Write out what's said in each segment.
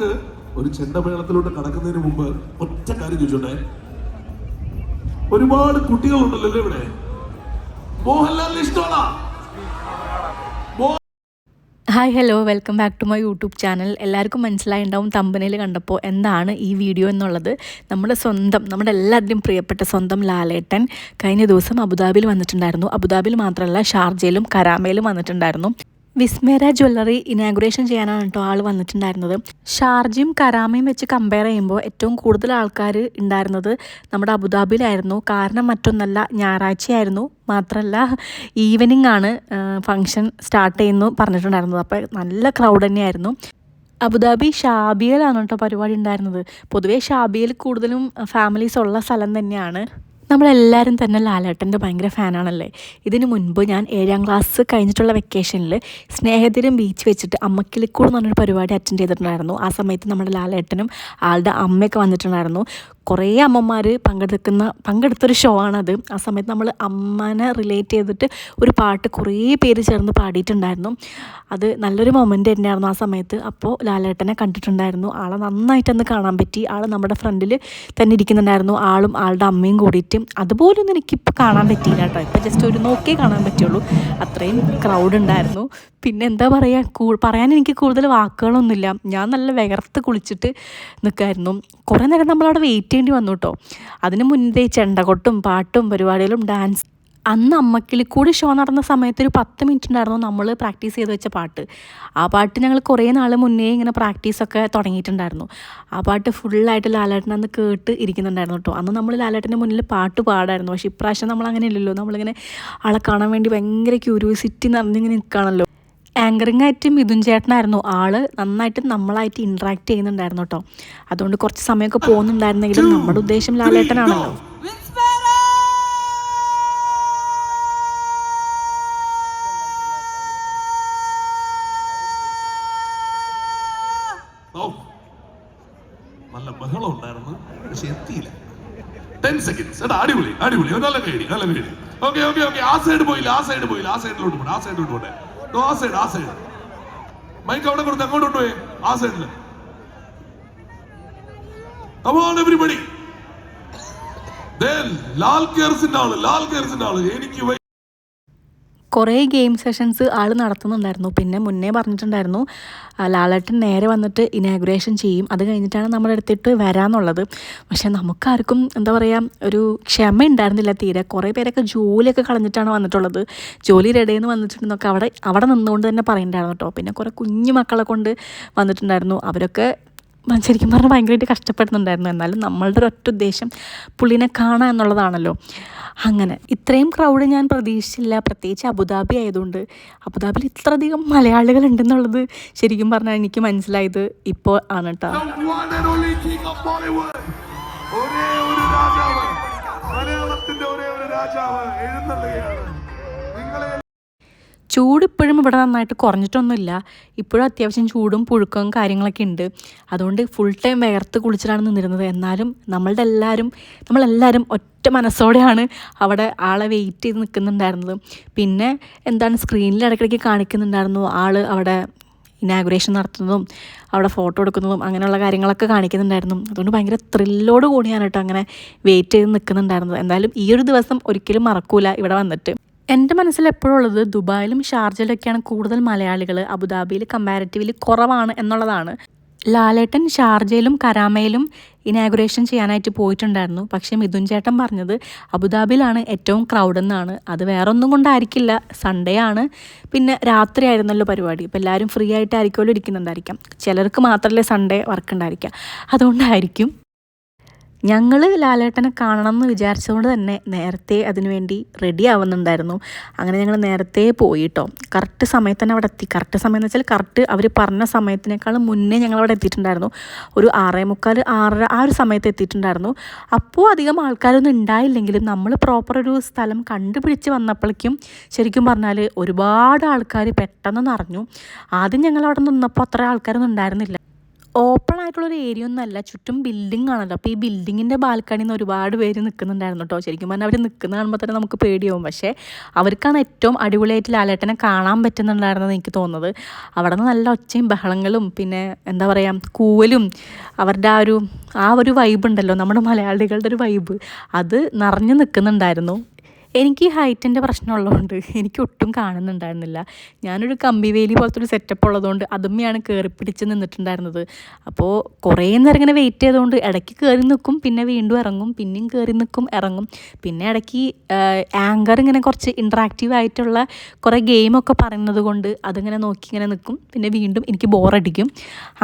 നമുക്ക് ഒരു ചെണ്ടമേളത്തിലോട്ട് കടക്കുന്നതിന് മുമ്പ് ഒറ്റ കാര്യം ചോദിച്ചോട്ടെ? ഒരുപാട് കുട്ടികളുണ്ടല്ലോ ഇവിടെ. മോഹൻലാലിന് ഇഷ്ടമാണോ? Hi hello welcome back to my YouTube channel എല്ലാവർക്കും മനസ്സിലായിണ്ടാവും തമ്പനയിൽ കണ്ടപ്പോൾ എന്താണ് ഈ വീഡിയോ എന്നുള്ളത്. നമ്മുടെ സ്വന്തം നമ്മുടെ എല്ലാവരുടെയും പ്രിയപ്പെട്ട സ്വന്തം ലാലേട്ടൻ കഴിഞ്ഞ ദിവസം അബുദാബിയിൽ വന്നിട്ടുണ്ടായിരുന്നു. അബുദാബിയിൽ മാത്രമല്ല ഷാർജയിലും കരാമയിലും വന്നിട്ടുണ്ടായിരുന്നു. വിസ്മേര ജ്വല്ലറി ഇനാഗുറേഷൻ ചെയ്യാനാണ് കേട്ടോ ആൾ വന്നിട്ടുണ്ടായിരുന്നത്. ഷാർജയും കരാമയും വെച്ച് കമ്പയർ ചെയ്യുമ്പോൾ ഏറ്റവും കൂടുതൽ ആൾക്കാർ ഉണ്ടായിരുന്നത് നമ്മുടെ അബുദാബിയിലായിരുന്നു. കാരണം മറ്റൊന്നല്ല ഞായറാഴ്ചയായിരുന്നു. മാത്രമല്ല ഈവനിങ് ആണ് ഫങ്ഷൻ സ്റ്റാർട്ട് ചെയ്യുന്നു പറഞ്ഞിട്ടുണ്ടായിരുന്നത്. അപ്പോൾ നല്ല ക്രൗഡ് തന്നെയായിരുന്നു. അബുദാബി ഷാബിയയിലാണ് കേട്ടോ പരിപാടി ഉണ്ടായിരുന്നത്. പൊതുവേ ഷാബിയയിൽ കൂടുതലും ഫാമിലീസ് ഉള്ള സ്ഥലം തന്നെയാണ്. നമ്മളെല്ലാവരും തന്നെ ലാലേട്ടന്റെ ഭയങ്കര ഫാനാണല്ലേ? ഇതിനു മുൻപ് ഞാൻ ഏഴാം ക്ലാസ് കഴിഞ്ഞിട്ടുള്ള വെക്കേഷനിൽ സ്നേഹതീരം ബീച്ച് വെച്ചിട്ട് അമ്മക്കിലിക്കൂട് എന്ന് പറഞ്ഞൊരു പരിപാടി അറ്റൻഡ് ചെയ്തിട്ടുണ്ടായിരുന്നു. ആ സമയത്ത് നമ്മുടെ ലാലേട്ടനും ആളുടെ അമ്മയൊക്കെ വന്നിട്ടുണ്ടായിരുന്നു. കുറേ അമ്മമാർ പങ്കെടുക്കുന്ന പങ്കെടുത്തൊരു ഷോ ആണത്. ആ സമയത്ത് നമ്മൾ അമ്മനെ റിലേറ്റ് ചെയ്തിട്ട് ഒരു പാട്ട് കുറേ പേര് ചേർന്ന് പാടിയിട്ടുണ്ടായിരുന്നു. അത് നല്ലൊരു മൊമെന്റ് തന്നെയായിരുന്നു ആ സമയത്ത്. അപ്പോൾ ലാലേട്ടനെ കണ്ടിട്ടുണ്ടായിരുന്നു. ആളെ നന്നായിട്ടൊന്ന് കാണാൻ പറ്റി. ആൾ നമ്മുടെ ഫ്രണ്ടിൽ തന്നെ ഇരിക്കുന്നുണ്ടായിരുന്നു. ആളും ആളുടെ അമ്മയും കൂടിയിട്ട്. അതുപോലൊന്നും എനിക്കിപ്പോൾ കാണാൻ പറ്റിയില്ല കേട്ടോ ഇപ്പോൾ ജസ്റ്റ് ഒരു നോക്കിയേ കാണാൻ പറ്റുള്ളൂ. അത്രയും ക്രൗഡ് ഉണ്ടായിരുന്നു. പിന്നെ എന്താ പറയുക പറയാൻ എനിക്ക് കൂടുതൽ വാക്കുകളൊന്നുമില്ല. ഞാൻ നല്ല വിയർത്ത് കുളിച്ചിട്ട് നിൽക്കായിരുന്നു കുറേ നേരം നമ്മളവിടെ വെയിറ്റ് ചെയ്യേണ്ടി വന്നു കേട്ടോ അതിന് മുൻപേ ചെണ്ടകൊട്ടും പാട്ടും പരിപാടികളും ഡാൻസ് അന്ന് അമ്മക്കിളി കൂടി ഷോ നടന്ന സമയത്ത് ഒരു പത്ത് മിനിറ്റ് ഉണ്ടായിരുന്നു നമ്മൾ പ്രാക്ടീസ് ചെയ്ത് വെച്ച പാട്ട്. ആ പാട്ട് ഞങ്ങൾ കുറേ നാൾ മുന്നേ ഇങ്ങനെ പ്രാക്ടീസൊക്കെ തുടങ്ങിയിട്ടുണ്ടായിരുന്നു. ആ പാട്ട് ഫുള്ളായിട്ട് ലാലേട്ടൻ അന്ന് കേട്ട് ഇരിക്കുന്നുണ്ടായിരുന്നു കേട്ടോ അന്ന് നമ്മൾ ലാലേട്ടന്റെ മുന്നിൽ പാട്ട് പാടായിരുന്നു. പക്ഷേ ഇപ്രാവശ്യം നമ്മൾ അങ്ങനെ ഇല്ലല്ലോ. നമ്മളിങ്ങനെ ആളെ കാണാൻ വേണ്ടി ഭയങ്കര ക്യൂരിയോസിറ്റി നിറഞ്ഞിങ്ങനെ നിൽക്കുകയാണല്ലോ. ആങ്കറിങ് ആയിട്ട് മിഥുൻ ചേട്ടനായിരുന്നു. ആൾ നന്നായിട്ട് നമ്മളായിട്ട് ഇൻട്രാക്ട് ചെയ്യുന്നുണ്ടായിരുന്നു കേട്ടോ അതുകൊണ്ട് കുറച്ച് സമയമൊക്കെ പോകുന്നുണ്ടായിരുന്നെങ്കിലും നമ്മുടെ ഉദ്ദേശം ലാലേട്ടനാണല്ലോ. നല്ല ബഹളം ഉണ്ടായിരുന്നു. പക്ഷെ എത്തിയില്ല. ടെൻ സെക്കൻഡ്സ് എടാ അടിപൊളി അടിപൊളി. നല്ല പേടി നല്ല പേടി. ഓക്കെ ഓക്കെ ഓക്കെ ആ സൈഡ് പോയില്ല ആ സൈഡ് പോയില്ല ആ സൈഡിലോട്ട് പോട്ടെ ആ സൈഡിലോട്ട് പോട്ടെ. ആ സൈഡ് ആ സൈഡ് മൈക്ക് അവിടെ കൊടുത്ത് അങ്ങോട്ട് കൊണ്ടുപോയി ആ സൈഡിൽ കമോൺ എവരിബഡി ലാൽ കെയർസിന്റെ ആൾ ലാൽ കെയർസിന്റെ ആൾ. എനിക്ക് കുറേ ഗെയിം സെഷൻസ് ആൾ നടത്തുന്നുണ്ടായിരുന്നു. പിന്നെ മുന്നേ പറഞ്ഞിട്ടുണ്ടായിരുന്നു ലാലേട്ടൻ നേരെ വന്നിട്ട് ഇനാഗുറേഷൻ ചെയ്യും. അത് കഴിഞ്ഞിട്ടാണ് നമ്മുടെ അടുത്തിട്ട് വരാമെന്നുള്ളത് പക്ഷേ നമുക്കാർക്കും എന്താ പറയുക ഒരു ക്ഷമ ഉണ്ടായിരുന്നില്ല തീരെ. കുറേ പേരൊക്കെ ജോലിയൊക്കെ കളഞ്ഞിട്ടാണ് വന്നിട്ടുള്ളത്. ജോലി റെഡി നിന്ന് വന്നിട്ടുണ്ടെന്നൊക്കെ അവിടെ അവിടെ നിന്നുകൊണ്ട് തന്നെ പറയുന്നുണ്ടായിരുന്നു കേട്ടോ. പിന്നെ കുറേ കുഞ്ഞു മക്കളെ കൊണ്ട് വന്നിട്ടുണ്ടായിരുന്നു. അവരൊക്കെ ശരിക്കും പറഞ്ഞാൽ ഭയങ്കരമായിട്ട് കഷ്ടപ്പെടുന്നുണ്ടായിരുന്നു. എന്നാലും നമ്മളുടെ ഒരൊറ്റ ഉദ്ദേശം പുള്ളിനെ കാണുക എന്നുള്ളതാണല്ലോ. അങ്ങനെ ഇത്രയും ക്രൗഡ് ഞാൻ പ്രതീക്ഷിച്ചില്ല. പ്രത്യേകിച്ച് അബുദാബി ആയതുകൊണ്ട്. അബുദാബിയിൽ ഇത്രയധികം മലയാളികൾ ഉണ്ടെന്നുള്ളത് ശരിക്കും പറഞ്ഞാൽ എനിക്ക് മനസ്സിലായത് ഇപ്പോൾ ആണ് കേട്ടോ ഒരേ ഒരു രാജാവ് എഴുന്നള്ളുകയാണ്. നിങ്ങളെ ചൂട് ഇപ്പോഴും ഇവിടെ നന്നായിട്ട് കുറഞ്ഞിട്ടൊന്നുമില്ല. ഇപ്പോഴും അത്യാവശ്യം ചൂടും പുഴുക്കവും കാര്യങ്ങളൊക്കെ ഉണ്ട്. അതുകൊണ്ട് ഫുൾ ടൈം വേർത്ത് കുളിച്ചിട്ടാണ് നിന്നിരുന്നത്. എന്നാലും നമ്മളുടെ എല്ലാവരും നമ്മളെല്ലാവരും ഒറ്റ മനസ്സോടെയാണ് അവിടെ ആളെ വെയിറ്റ് ചെയ്ത് നിൽക്കുന്നുണ്ടായിരുന്നത്. പിന്നെ എന്താണ് സ്ക്രീനിൽ ഇടയ്ക്കിടയ്ക്ക് കാണിക്കുന്നുണ്ടായിരുന്നു ആൾ അവിടെ ഇനാഗുറേഷൻ നടത്തുന്നതും അവിടെ ഫോട്ടോ എടുക്കുന്നതും അങ്ങനെയുള്ള കാര്യങ്ങളൊക്കെ കാണിക്കുന്നുണ്ടായിരുന്നു. അതുകൊണ്ട് ഭയങ്കര ത്രില്ലോട് കൂടിയാണ് കേട്ടോ അങ്ങനെ വെയിറ്റ് ചെയ്ത് നിൽക്കുന്നുണ്ടായിരുന്നത്. എന്തായാലും ഈ ഒരു ദിവസം ഒരിക്കലും മറക്കൂല ഇവിടെ വന്നിട്ട്. എന്റെ മനസ്സിൽ എപ്പോഴും ഉള്ളത് ദുബായിലും ഷാർജയിലൊക്കെയാണ് കൂടുതൽ മലയാളികൾ അബുദാബിയിൽ കമ്പാരിറ്റീവ്ലി കുറവാണ് എന്നുള്ളതാണ്. ലാലേട്ടൻ ഷാർജയിലും കരാമയിലും ഇനാഗുറേഷൻ ചെയ്യാനായിട്ട് പോയിട്ടുണ്ടായിരുന്നു. പക്ഷേ മിഥുൻ ചേട്ടൻ പറഞ്ഞത് അബുദാബിയിലാണ് ഏറ്റവും ക്രൗഡ് എന്നാണ്. അത് വേറെ ഒന്നും കൊണ്ടായിരിക്കില്ല. സൺഡേ ആണ്. പിന്നെ രാത്രി ആയിരുന്നല്ലോ പരിപാടി. ഇപ്പോൾ എല്ലാവരും ഫ്രീ ആയിട്ടായിരിക്കുമല്ലോ ഇരിക്കുന്നുണ്ടായിരിക്കാം ചിലർക്ക് മാത്രമല്ലേ സൺഡേ വർക്ക് ഉണ്ടായിരിക്കുക. അതുകൊണ്ടായിരിക്കും. ഞങ്ങൾ ലാലേട്ടനെ കാണണം എന്ന് വിചാരിച്ചതുകൊണ്ട് തന്നെ നേരത്തെ അതിനുവേണ്ടി റെഡി ആവുന്നുണ്ടായിരുന്നു. അങ്ങനെ ഞങ്ങൾ നേരത്തെ പോയിട്ടോ. കറക്റ്റ് സമയത്ത് തന്നെ അവിടെ എത്തി. കറക്റ്റ് സമയം എന്ന് വെച്ചാൽ കറക്റ്റ് അവർ പറഞ്ഞ സമയത്തിനേക്കാളും മുന്നേ ഞങ്ങൾ അവിടെ എത്തിയിട്ടുണ്ടായിരുന്നു. ഒരു ആറേ മുക്കാൽ ആറര ആ ഒരു സമയത്ത് എത്തിയിട്ടുണ്ടായിരുന്നു. അപ്പോൾ അധികം ആൾക്കാരൊന്നും ഉണ്ടായില്ലെങ്കിലും നമ്മൾ പ്രോപ്പർ ഒരു സ്ഥലം കണ്ടുപിടിച്ച് വന്നപ്പോഴേക്കും ശരിക്കും പറഞ്ഞാൽ ഒരുപാട് ആൾക്കാർ പെട്ടെന്ന് നിറഞ്ഞു ആദ്യം ഞങ്ങൾ അവിടെ നിന്നപ്പോൾ അത്ര ആൾക്കാരൊന്നും ഉണ്ടായിരുന്നില്ല. ഓപ്പൺ ആയിട്ടുള്ളൊരു ഏരിയ ഒന്നുമല്ല ചുറ്റും ബിൽഡിംഗ് ആണല്ലോ. അപ്പോൾ ഈ ബിൽഡിങ്ങിന്റെ ബാൽക്കണിയിൽ നിന്ന് ഒരുപാട് പേര് നിൽക്കുന്നുണ്ടായിരുന്നു കേട്ടോ ശരിക്കും പറഞ്ഞാൽ അവർ നിൽക്കുന്ന കാണുമ്പോൾ തന്നെ നമുക്ക് പേടിയാവും. പക്ഷേ അവർക്കാണ് ഏറ്റവും അടിപൊളിയായിട്ട് ലാലേട്ടനെ കാണാൻ പറ്റുന്നുണ്ടായിരുന്നത് എനിക്ക് തോന്നുന്നത്. അവിടെ നിന്ന് നല്ല ഒച്ചയും ബഹളങ്ങളും പിന്നെ എന്താ പറയുക കൂവലും അവരുടെ ആ ഒരു ആ ഒരു വൈബ് ഉണ്ടല്ലോ. നമ്മുടെ മലയാളികളുടെ ഒരു വൈബ് അത് നിറഞ്ഞു നിൽക്കുന്നുണ്ടായിരുന്നു എനിക്ക് ഈ ഹൈറ്റിന്റെ പ്രശ്നമുള്ളതുകൊണ്ട് എനിക്ക് ഒട്ടും കാണുന്നുണ്ടായിരുന്നില്ല. ഞാനൊരു കമ്പിവേലി പോലത്തെ ഒരു സെറ്റപ്പ് ഉള്ളതുകൊണ്ട് അതുമ്മയാണ് കയറി പിടിച്ച് നിന്നിട്ടുണ്ടായിരുന്നത്. അപ്പോൾ കുറേ നേരം ഇങ്ങനെ വെയിറ്റ് ചെയ്തുകൊണ്ട് ഇടയ്ക്ക് കയറി നിൽക്കും പിന്നെ വീണ്ടും ഇറങ്ങും പിന്നെയും കയറി നിൽക്കും ഇറങ്ങും. പിന്നെ ഇടയ്ക്ക് ആങ്കർ ഇങ്ങനെ കുറച്ച് ഇൻട്രാക്റ്റീവ് ആയിട്ടുള്ള കുറേ ഗെയിമൊക്കെ പറയുന്നത് കൊണ്ട് അതിങ്ങനെ നോക്കി ഇങ്ങനെ നിൽക്കും പിന്നെ വീണ്ടും എനിക്ക് ബോറടിക്കും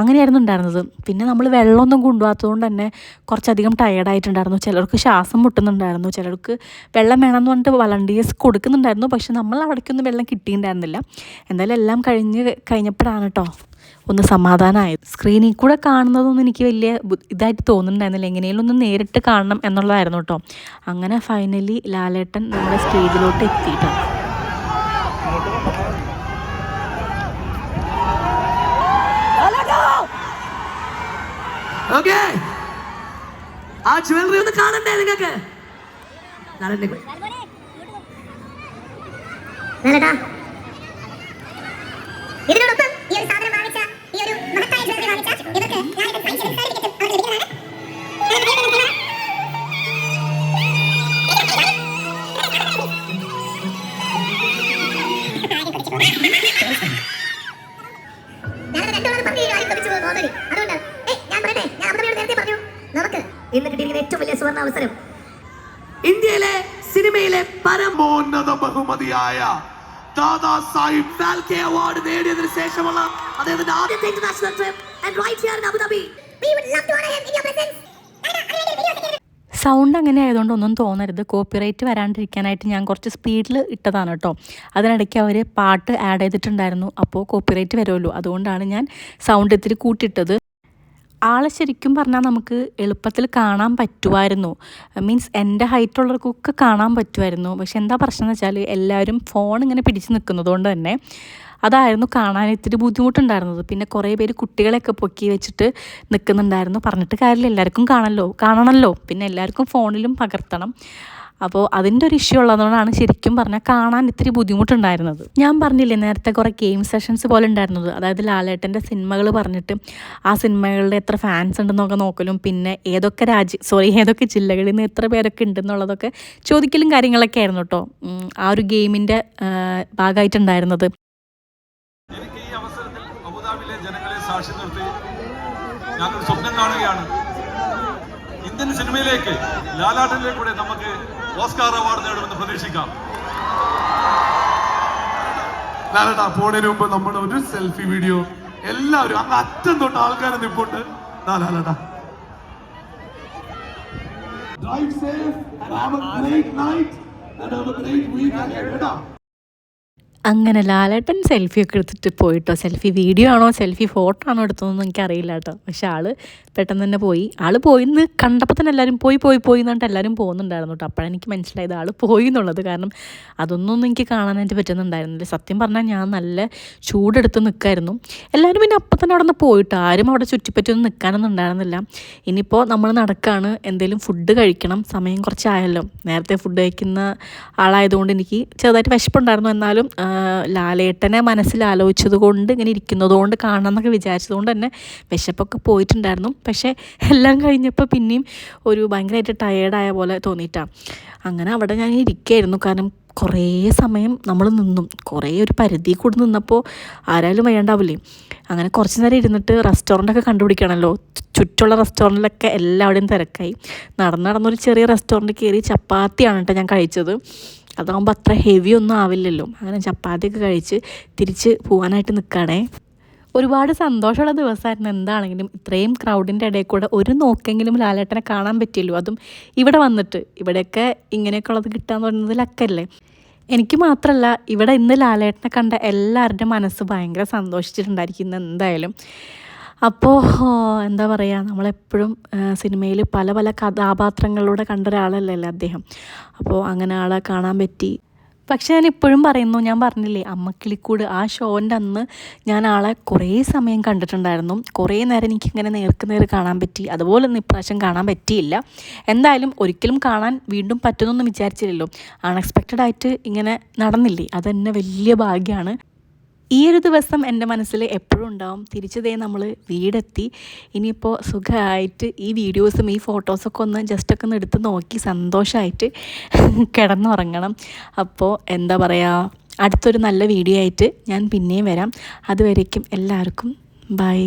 അങ്ങനെയായിരുന്നു ഉണ്ടായിരുന്നത്. പിന്നെ നമ്മൾ വെള്ളമൊന്നും കൊണ്ടുപോകാത്തതുകൊണ്ട് തന്നെ കുറച്ചധികം ടയേർഡായിട്ടുണ്ടായിരുന്നു ചിലർക്ക് ശ്വാസം മുട്ടുന്നുണ്ടായിരുന്നു. ചിലർക്ക് വെള്ളം വേണമെന്ന് പറഞ്ഞിട്ട് വളണ്ടിയേഴ്സ് കൊടുക്കുന്നുണ്ടായിരുന്നു. പക്ഷെ നമ്മൾ അവിടേക്കൊന്നും വെള്ളം കിട്ടിയിട്ടുണ്ടായിരുന്നില്ല. എന്തായാലും എല്ലാം കഴിഞ്ഞ് കഴിഞ്ഞപ്പോഴാണ് കേട്ടോ ഒന്ന് സമാധാനമായത് സ്ക്രീനിൽ കൂടെ കാണുന്നതൊന്നും എനിക്ക് വലിയ ഇതായിട്ട് തോന്നുന്നുണ്ടായിരുന്നില്ല. എങ്ങനെയും ഒന്ന് നേരിട്ട് കാണണം എന്നുള്ളതായിരുന്നു കേട്ടോ അങ്ങനെ ഫൈനലി ലാലേട്ടൻ നമ്മുടെ സ്റ്റേജിലോട്ട് എത്തിയിട്ടോ. ഓക്കെ. ആ ജ്വല്ലറി ഒന്ന് കാണണ്ടേ നിങ്ങൾക്ക് കാണണ്ടേ ലാലേട്ടാ, ഇതിനോടൊപ്പം ഈ ഒരു സാധനം വാങ്ങിച്ച ഈ ഒരു മഹത്തായ ജ്വല്ലറി വാങ്ങിച്ച ഇവർക്ക് ഫൈൻ ചെയ്ത് സർട്ടിഫിക്കറ്റും അവർക്ക് ലഭിക്കുന്നതാണ്. ഞാനത് പരമോന്നത ബഹുമതിയായ ദാദാ സാഹിബ് ഫാൽക്കെ അവാർഡ് നേടിയതിനു ശേഷമുള്ള അദ്ദേഹത്തിന്റെ ആദ്യത്തെ international trip and right here in Abu Dhabi we would love to have him in your set sound അങ്ങനെ ആയതുകൊണ്ട് ഒന്നും തോന്നരുത്. കോപ്പിറൈറ്റ് വരാണ്ടിരിക്കാനായിട്ട് ഞാൻ കുറച്ച് സ്പീഡിൽ ഇട്ടതാണ് കേട്ടോ. അതിനിടയ്ക്ക് അവർ പാട്ട് ആഡ് ചെയ്തിട്ടുണ്ടായിരുന്നു. അപ്പോൾ കോപ്പിറൈറ്റ് വരുമല്ലോ. അതുകൊണ്ടാണ് ഞാൻ സൗണ്ട് ഇത്തിരി കൂട്ടിയിട്ടത് ആളെ ശരിക്കും പറഞ്ഞാൽ നമുക്ക് എളുപ്പത്തിൽ കാണാൻ പറ്റുമായിരുന്നു. മീൻസ് എന്റെ ഹൈറ്റുള്ളവർക്കൊക്കെ കാണാൻ പറ്റുമായിരുന്നു. പക്ഷെ എന്താ പ്രശ്നം എന്ന് വെച്ചാൽ എല്ലാവരും ഫോൺ ഇങ്ങനെ പിടിച്ച് നിൽക്കുന്നത് കൊണ്ട് തന്നെ അതായിരുന്നു കാണാൻ ഇത്തിരി ബുദ്ധിമുട്ടുണ്ടായിരുന്നത്. പിന്നെ കുറേ പേര് കുട്ടികളെയൊക്കെ പൊക്കി വെച്ചിട്ട് നിൽക്കുന്നുണ്ടായിരുന്നു. പറഞ്ഞിട്ട് കാര്യമില്ല. എല്ലാവർക്കും കാണല്ലോ കാണണമല്ലോ. പിന്നെ എല്ലാവർക്കും ഫോണിലും പകർത്തണം. അപ്പോൾ അതിന്റെ ഒരു ഇഷ്യൂ ഉള്ളതുകൊണ്ടാണ് ശരിക്കും പറഞ്ഞാൽ കാണാൻ ഇത്തിരി ബുദ്ധിമുട്ടുണ്ടായിരുന്നത്. ഞാൻ പറഞ്ഞില്ലേ നേരത്തെ കുറേ ഗെയിം സെഷൻസ് പോലെ ഉണ്ടായിരുന്നത്. അതായത് ലാലേട്ടന്റെ സിനിമകൾ പറഞ്ഞിട്ട് ആ സിനിമകളുടെ എത്ര ഫാൻസ് ഉണ്ടെന്നൊക്കെ നോക്കലും പിന്നെ ഏതൊക്കെ രാജ്യ സോറി ഏതൊക്കെ ജില്ലകളിൽ നിന്ന് എത്ര പേരൊക്കെ ഉണ്ടെന്നുള്ളതൊക്കെ ചോദിക്കലും കാര്യങ്ങളൊക്കെ ആയിരുന്നു കേട്ടോ. ആ ഒരു ഗെയിമിന്റെ ഭാഗമായിട്ടുണ്ടായിരുന്നത്. ഈ അവസരത്തിൽ അബുദാബിയിലെ ജനങ്ങളെ ഞാനൊരു സ്വപ്നം കാണുകയാണ്. ഇന്ത്യൻ സിനിമയിലേക്ക് ലാലാട്ടിലേക്കൂടെ കൂടെ നമുക്ക് ഓസ്കാർ അവാർഡ് നേടുമെന്ന് പ്രതീക്ഷിക്കാം. ലാലേട്ടാ പോണതിന് മുമ്പ് നമ്മുടെ ഒരു സെൽഫി വീഡിയോ എല്ലാവരും അങ്ങ് അറ്റം തൊട്ട് ആൾക്കാരെ നിപ്പോട്ട് ദാ drive Drive safe. And have a great night. And have a great week ahead. അങ്ങനെ ലാലേട്ടൻ സെൽഫി ഒക്കെ എടുത്തിട്ട് പോയിട്ടോ. സെൽഫി വീഡിയോ ആണോ സെൽഫി ഫോട്ടോ ആണോ എടുത്തതെന്ന് എനിക്കറിയില്ല കേട്ടോ. പക്ഷെ ആൾ പെട്ടെന്ന് തന്നെ പോയി. ആൾ പോയിന്ന് കണ്ടപ്പോൾ തന്നെ എല്ലാവരും പോയി പോയി പോയി എന്നിട്ട് എല്ലാവരും പോകുന്നുണ്ടായിരുന്നു കേട്ടോ. അപ്പോഴെനിക്ക് മനസ്സിലായത് ആൾ പോയി എന്നുള്ളത്. കാരണം അതൊന്നും എനിക്ക് കാണാനായിട്ട് പറ്റുന്നുണ്ടായിരുന്നില്ല. സത്യം പറഞ്ഞാൽ ഞാൻ നല്ല ചൂടെടുത്ത് നിൽക്കായിരുന്നു എല്ലാവരും പിന്നെ അപ്പം തന്നെ അവിടെ നിന്ന് പോയിട്ട്. ആരും അവിടെ ചുറ്റിപ്പറ്റിയൊന്നും നിൽക്കാനൊന്നും ഉണ്ടായിരുന്നില്ല. ഇനിയിപ്പോൾ നമ്മൾ നടക്കുകയാണ് എന്തെങ്കിലും ഫുഡ് കഴിക്കണം. സമയം കുറച്ചായല്ലോ. നേരത്തെ ഫുഡ് കഴിക്കുന്ന ആളായതുകൊണ്ട് എനിക്ക് ചെറുതായിട്ട് വിശപ്പുണ്ടായിരുന്നു. എന്നാലും ലാലേട്ടനെ മനസ്സിൽ ആലോചിച്ചത് കൊണ്ട് ഇങ്ങനെ ഇരിക്കുന്നത് കൊണ്ട് കാണണം എന്നൊക്കെ വിചാരിച്ചത് കൊണ്ട് തന്നെ വിശപ്പൊക്കെ പോയിട്ടുണ്ടായിരുന്നു. പക്ഷേ എല്ലാം കഴിഞ്ഞപ്പോൾ പിന്നെയും ഒരു ഭയങ്കരമായിട്ട് ടയേർഡായ പോലെ തോന്നിയിട്ടാണ് അങ്ങനെ അവിടെ ഞാൻ ഇരിക്കുകയായിരുന്നു. കാരണം കുറേ സമയം നമ്മൾ നിന്നും. കുറേ ഒരു പരിധി കൂടി നിന്നപ്പോൾ ആരായാലും വയ്യാണ്ടാവില്ലേ? അങ്ങനെ കുറച്ച് നേരം ഇരുന്നിട്ട് റെസ്റ്റോറന്റൊക്കെ കണ്ടുപിടിക്കണമല്ലോ ചുറ്റുള്ള റെസ്റ്റോറന്റിലൊക്കെ എല്ലാവിടെയും തിരക്കായി. നടന്ന് നടന്നൊരു ചെറിയ റെസ്റ്റോറന്റ് കയറി ചപ്പാത്തിയാണ് കേട്ടോ ഞാൻ കഴിച്ചത്. അതാകുമ്പോൾ അത്ര ഹെവി ഒന്നും ആവില്ലല്ലോ. അങ്ങനെ ചപ്പാത്തിയൊക്കെ കഴിച്ച് തിരിച്ച് പോകാനായിട്ട് നിൽക്കുകയാണേ ഒരുപാട് സന്തോഷമുള്ള ദിവസമായിരുന്നു എന്താണെങ്കിലും ഇത്രയും ക്രൗഡിന്റെ ഇടയിൽ കൂടെ ഒരു നോക്കെങ്കിലും ലാലേട്ടനെ കാണാൻ പറ്റിയല്ലോ. അതും ഇവിടെ വന്നിട്ട്. ഇവിടെയൊക്കെ ഇങ്ങനെയൊക്കെ ഉള്ളത് കിട്ടാന്ന് പറയുന്നത് ലക്കല്ലേ എനിക്ക് മാത്രമല്ല ഇവിടെ ഇന്ന് ലാലേട്ടനെ കണ്ട എല്ലാവരുടെയും മനസ്സ് ഭയങ്കര സന്തോഷിച്ചിട്ടുണ്ടായിരിക്കും എന്തായാലും. അപ്പോൾ എന്താ പറയുക നമ്മളെപ്പോഴും സിനിമയിൽ പല പല കഥാപാത്രങ്ങളിലൂടെ കണ്ട ഒരാളല്ലേ അദ്ദേഹം. അപ്പോൾ അങ്ങനെ ആളെ കാണാൻ പറ്റി. പക്ഷെ ഞാൻ ഇപ്പോഴും പറയുന്നു ഞാൻ പറഞ്ഞില്ലേ അമ്മക്കിളിക്കൂട് ആ ഷോന്റെ അന്ന് ഞാൻ ആളെ കുറേ സമയം കണ്ടിട്ടുണ്ടായിരുന്നു. കുറേ നേരം എനിക്കിങ്ങനെ നേർക്ക് നേർ കാണാൻ പറ്റി. അതുപോലെ ഒന്നും ഇപ്രാവശ്യം കാണാൻ പറ്റിയില്ല. എന്തായാലും ഒരിക്കലും കാണാൻ വീണ്ടും പറ്റുന്നൊന്നും വിചാരിച്ചില്ലല്ലോ. അൺഎക്സ്പെക്റ്റഡ് ആയിട്ട് ഇങ്ങനെ നടന്നില്ലേ? അതെന്നെ വലിയ ഭാഗ്യമാണ് ഈ ഒരു ദിവസം എന്റെ മനസ്സിൽ എപ്പോഴും ഉണ്ടാവും തിരിച്ചതേ നമ്മൾ വീടെത്തി ഇനിയിപ്പോൾ സുഖമായിട്ട് ഈ വീഡിയോസും ഈ ഫോട്ടോസൊക്കെ ഒന്ന് ജസ്റ്റ് ഒക്കെ ഒന്ന് എടുത്ത് നോക്കി സന്തോഷമായിട്ട് കിടന്നുറങ്ങണം. അപ്പോൾ എന്താ പറയുക അടുത്തൊരു നല്ല വീഡിയോ ആയിട്ട് ഞാൻ പിന്നെയും വരാം. അതുവരേക്കും എല്ലാവർക്കും ബൈ